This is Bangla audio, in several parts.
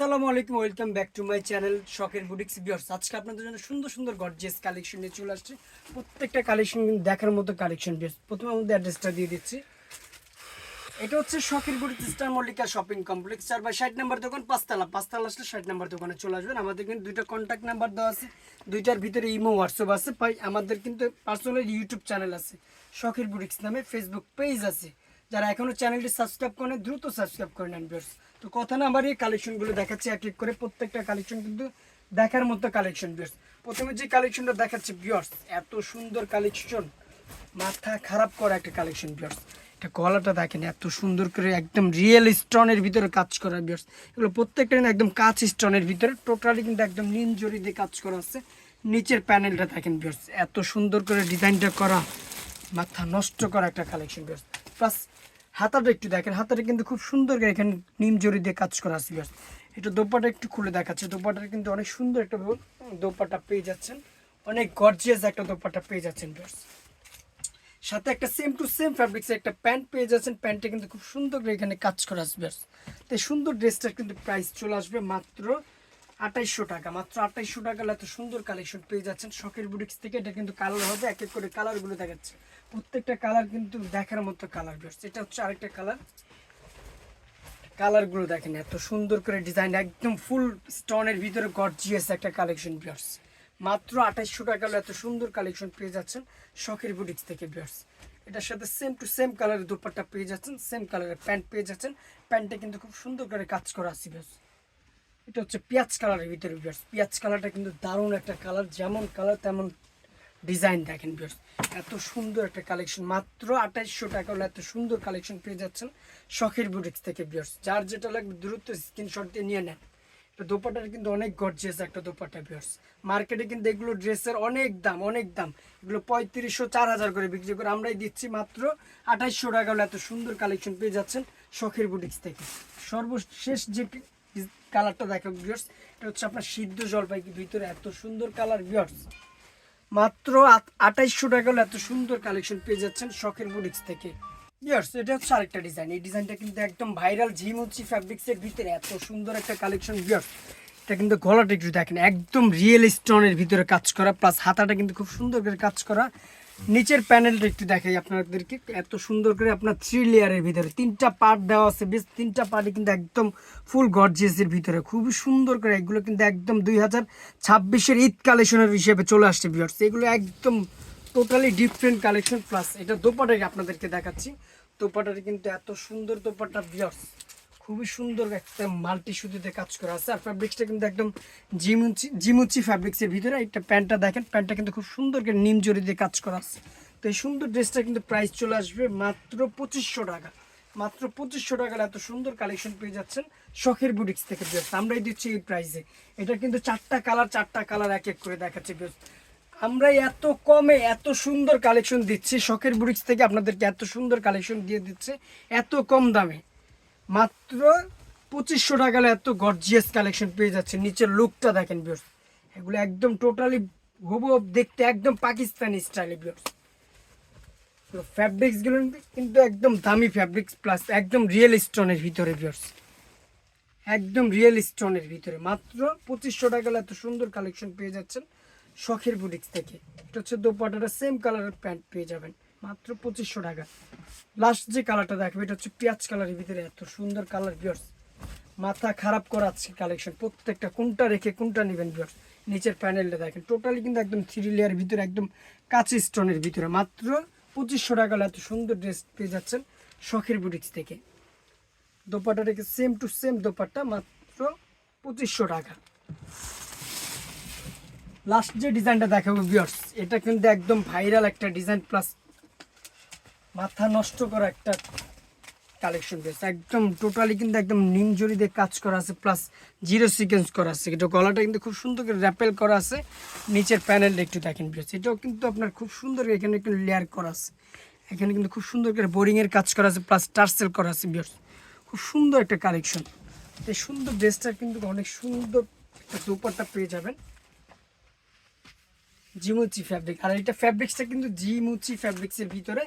আসসালামু আলাইকুম welcome back to my channel শখের বুটিক্স বিয়ার্স আজকে আপনাদের জন্য সুন্দর সুন্দর গর্জিয়াস কালেকশন নিয়ে চলে আসছে। প্রত্যেকটা কালেকশন দেখার মতো কালেকশন বিয়ার্স প্রথমে আমাদের অ্যাড্রেসটা দিয়ে দিচ্ছি। এটা হচ্ছে শখের boutiques star Mallika shopping complex চার বাই ষাট নাম্বার দোকান, পাঁচতলা। পাঁচতলা আসলে ষাট নাম্বার দোকানে চলে আসবেন। আমাদের কিন্তু দুইটা কন্ট্যাক্ট নাম্বার দেওয়া আছে। দুইটার ভিতরে ইমো হোয়াটসঅ্যাপ আছে। আমাদের কিন্তু পার্সোনাল ইউটিউব চ্যানেল আছে। শখের বুটিক্স নামে ফেসবুক পেজ আছে। যারা এখনও চ্যানেলটি সাবস্ক্রাইব করেন দ্রুত সাবস্ক্রাইব করে নেন ভিউয়ার্স তো কথা না বাড়িয়ে কালেকশনগুলো দেখাচ্ছি, এক এক করে প্রত্যেকটা কালেকশন কিন্তু দেখার মতো কালেকশন ভিউয়ার্স প্রথমে যে কালেকশনটা দেখাচ্ছি ভিউয়ার্স এত সুন্দর কালেকশন মাথা খারাপ করা একটা কালেকশন ভিউয়ার্স এটা গলাটা দেখেন, এত সুন্দর করে একদম রিয়েল স্টোনের ভিতরে কাজ করা ভিউয়ার্স এগুলো প্রত্যেকটা একদম কাঁচ স্টোনের ভিতরে টোটালি কিন্তু একদম নিন জড়ি দিয়ে কাজ করা আছে। নিচের প্যানেলটা দেখেন ভিউয়ার্স এত সুন্দর করে ডিজাইনটা করা, মাথা নষ্ট করা একটা কালেকশন ভিউয়ার্স প্লাস হাতাটা একটু দেখেন, হাতাটা কিন্তু খুব সুন্দর করে এখানে নিম জড়ি দিয়ে কাজ করা আছে এটা দোপাটা একটু খুলে দেখাচ্ছে। দোপাটার কিন্তু অনেক সুন্দর একটা দোপাটা পেয়ে যাচ্ছেন। অনেক গর্জিয়াস একটা দোপাটা পেয়ে যাচ্ছেন ভিউয়ার্স সাথে একটা সেম টু সেম ফ্যাব্রিক্সের একটা প্যান্ট পেয়ে যাচ্ছেন। প্যান্টটা কিন্তু খুব সুন্দর করে এখানে কাজ করা আসবে তো সুন্দর ড্রেসটার কিন্তু প্রাইস চলে আসবে মাত্র আঠাইশশো টাকা, মাত্র আঠাইশশো টাকা এত সুন্দর কালেকশন পেয়ে যাচ্ছেন শখের বুটিক্স থেকে। এটা কিন্তু কালার হবে, এক এক করে কালারগুলো দেখাচ্ছে। প্রত্যেকটা কালার কিন্তু দেখার মতো কালার বেরোচ্ছে এটা হচ্ছে আরেকটা কালার কালারগুলো দেখেন, এত সুন্দর করে ডিজাইন একদম ফুল স্টোনের ভিতরে গর্জিয়াস একটা কালেকশন বিয়ার্স মাত্র আঠাইশশো টাকা এত সুন্দর কালেকশন পেয়ে যাচ্ছেন শখের বুটিক্স থেকে বিয়ার্স এটার সাথে সেম টু সেম কালারের দুপাট্টা পেয়ে যাচ্ছেন সেম কালারের প্যান্ট পেয়ে যাচ্ছেন। প্যান্টটা কিন্তু খুব সুন্দর করে কাজ করা আছে বিয়ার্স এটা হচ্ছে পেঁয়াজ কালারের ভিতরে বিয়ার্স পেঁয়াজ কালারটা কিন্তু দারুণ একটা কালার, যেমন কালার তেমন ডিজাইন দেখেন বিয়ার্স এত সুন্দর একটা কালেকশন, মাত্র আঠাইশশো টাকা হলে এত সুন্দর কালেকশন পেয়ে যাচ্ছেন শখের বুটিক্স থেকে বিয়ার্স যার যেটা লাগবে দ্রুত স্ক্রিনশট দিয়ে নিয়ে নেন। দোপাটার কিন্তু অনেক গর্জিয়াস একটা দোপাটা বিয়ার্স মার্কেটে কিন্তু এগুলো ড্রেসের অনেক দাম অনেক দাম। এগুলো পঁয়ত্রিশশো, চার হাজার করে বিক্রি করে আমরাই দিচ্ছি, মাত্র আঠাইশশো টাকা হলে এত সুন্দর কালেকশন পেয়ে যাচ্ছেন শখের বুটিক্স থেকে। সর্বশেষ যে কালারটা দেখো বিয়ার্স এটা হচ্ছে আপনার সিদ্ধ জলপাই ভিতরে এত সুন্দর কালার বিয়ার্স মাত্র আঠাইশশো টাকা হলে এত সুন্দর কালেকশন পেয়ে যাচ্ছেন শখের বুটিক্স থেকে। ইয়ার্স এটা হচ্ছে আরেকটা ডিজাইন এই ডিজাইনটা কিন্তু একদম ভাইরাল ঝিমুচি ফ্যাব্রিক্সের ভিতরে এত সুন্দর একটা কালেকশন বিয়ার্স এটা কিন্তু গলাটা একটু দেখেন, একদম রিয়েল স্টোনের ভিতরে কাজ করা প্লাস হাতাটা কিন্তু খুব সুন্দর করে কাজ করা। নিচের প্যানেলটা একটু দেখাই আপনাদেরকে। এত সুন্দর করে আপনার থ্রি লেয়ারের ভিতরে তিনটা পার্ট দেওয়া আছে। বেশ, তিনটা পার্টে কিন্তু একদম ফুল গর্জিয়াসের ভিতরে। খুবই সুন্দর করে এগুলো কিন্তু একদম দুই হাজার ছাব্বিশের ঈদ কালেকশনের হিসেবে চলে আসছে বিয়ার্স এগুলো একদম টোটালি ডিফারেন্ট কালেকশন প্লাস এটা দোপাটাকে আপনাদেরকে দেখাচ্ছি। দোপাটারে কিন্তু এত সুন্দর দোপাটা বিয়ার্স খুবই সুন্দর একটা মাল্টি সুতিতে কাজ করা আছে। আর ফ্যাব্রিক্সটা কিন্তু একদম জিমুচি জিমুচি ফ্যাব্রিক্সের ভিতরে। একটা প্যান্টটা দেখেন, প্যান্টটা কিন্তু খুব সুন্দর করে নিম জড়ি দিয়ে কাজ করা আছে। তো এই সুন্দর ড্রেসটা কিন্তু প্রাইস চলে আসবে মাত্র পঁচিশশো টাকা। মাত্র পঁচিশশো টাকার এত সুন্দর কালেকশন পেয়ে যাচ্ছেন শখের বুটিক্স থেকে বিয়ার্স আমরাই দিচ্ছি এই প্রাইসে এটা কিন্তু চারটা কালার চারটা কালার এক এক করে দেখাচ্ছে বিয়ার্স আমরা এত কমে এত সুন্দর কালেকশন দিচ্ছি। শখের বুটিক্স থেকে আপনাদেরকে এত সুন্দর কালেকশন দিয়ে দিচ্ছে, এত কম দামে। মাত্র পঁচিশশো টাকা এত গর্জিয়াস কালেকশন পেয়ে যাচ্ছে। নিচের লুকটা দেখেন বিয়ার্স এগুলো একদম টোটালি হব দেখতে একদম পাকিস্তানি স্টাইলে বিয়ার্স ফ্যাব্রিক্সগুলো কিন্তু একদম দামি ফ্যাব্রিক্স প্লাস একদম রিয়েল স্টোনের ভিতরে বিয়ার্স একদম রিয়েল স্টোনের ভিতরে। মাত্র পঁচিশশো টাকা এত সুন্দর কালেকশন পেয়ে যাচ্ছেন শখের বুটিক্স থেকে। এটা হচ্ছে দোপাটাটা সেম কালারের প্যান্ট পেয়ে যাবেন। মাত্র পঁচিশশো টাকা। লাস্ট যে কালারটা দেখবে, এটা হচ্ছে পেঁয়াজ কালারের ভিতরে এত সুন্দর কালার বিয়ার্স মাথা খারাপ করা আছে কালেকশন প্রত্যেকটা কোনটা রেখে কোনটা নেবেন বিয়ার্স নিচের প্যানেলটা দেখেন। টোটালি কিন্তু একদম থ্রি লেয়ার ভিতরে, একদম কাঁচি স্টোনের ভিতরে। মাত্র পঁচিশশো টাকা এত সুন্দর ড্রেস পেয়ে যাচ্ছেন শখের বুটিক্স থেকে। দোপাটা রেখে সেম টু সেম দোপাট্টা, মাত্র পঁচিশশো টাকা। লাস্ট যে ডিজাইনটা দেখাবো বিয়ার্স এটা কিন্তু একদম ভাইরাল একটা ডিজাইন প্লাস মাথা নষ্ট করা একটা কালেকশন পেয়েছে একদম টোটালি কিন্তু একদম নিম জড়ি দিয়ে কাজ করা আছে প্লাস জিরো সিকোয়েন্স করা আছে। এটা গলাটা কিন্তু খুব সুন্দর করে র্যাপেল করা আছে। নিচের প্যানেলটা একটু দেখেন বিয়ার্স এটাও কিন্তু আপনার খুব সুন্দর এখানে একটু লেয়ার করা আছে। এখানে কিন্তু খুব সুন্দর করে বোরিংয়ের কাজ করা আছে প্লাস টার্সেল করা আছে বিয়ার্স খুব সুন্দর একটা কালেকশন এই সুন্দর ড্রেসটা কিন্তু অনেক সুন্দর একটা দুপারটা পেয়ে যাবেন। জিমুচি ফ্যাব্রিক আর এটা ফ্যাব্রিক্সটা কিন্তু জিমুচি ফ্যাব্রিক্সের ভিতরে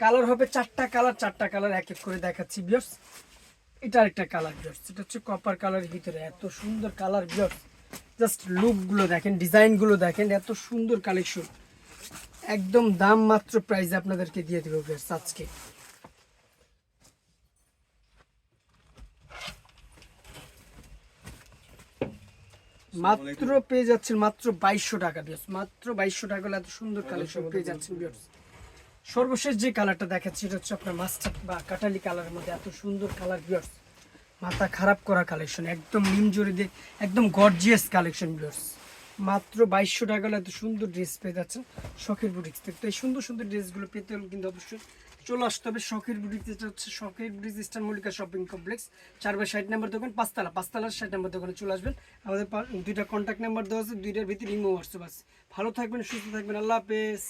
কালার হবে চারটা কালার চারটা কালার এক এক করে দেখাচ্ছি বিয়ার্স এটা একটা কালার বিয়ার্স এটা হচ্ছে কপার কালারের ভিতরে। এত সুন্দর কালার বিয়ার্স জাস্ট লুকগুলো দেখেন ডিজাইনগুলো দেখেন এত সুন্দর কালেকশন একদম দাম মাত্র প্রাইস আপনাদেরকে দিয়ে দেবো বিয়ার্স আজকে। মাত্র পেয়ে যাচ্ছেন মাত্র বাইশশো টাকা বিয়ার্স মাত্র বাইশশো টাকা হলে এত সুন্দর কালেকশন পেয়ে যাচ্ছেন বিয়ার্স সর্বশেষ যে কালারটা দেখাচ্ছি এটা হচ্ছে আপনার মাস্টার্ড বা কাটালি কালারের মধ্যে এত সুন্দর কালার বিয়ার্স মাথা খারাপ করা কালেকশন একদম নিম জড়ি দিয়ে, একদম গর্জিয়াস কালেকশন বিয়ার্স মাত্র বাইশশো টাকা হলে এত সুন্দর ড্রেস পেয়ে যাচ্ছেন শখের বুটিক্স থেকে। তো এই সুন্দর সুন্দর ড্রেসগুলো পেতে হলে কিন্তু অবশ্যই চলে আসতে হবে শখের বুটিক্স যেটা হচ্ছে শখের boutiques eastern Mallika shopping complex চার বাই ষাট নাম্বার দোকান, পাঁচতলা। পাঁচতলার ষাট নাম্বার দোকানে চলে আসবেন। আমাদের দুইটা কন্ট্যাক্ট নাম্বার দেওয়া আছে, দুইটার ভিতরে ইমো হোয়াটসঅ্যাপ আছে। ভালো থাকবেন, সুস্থ থাকবেন, আল্লাহ হাফেজ।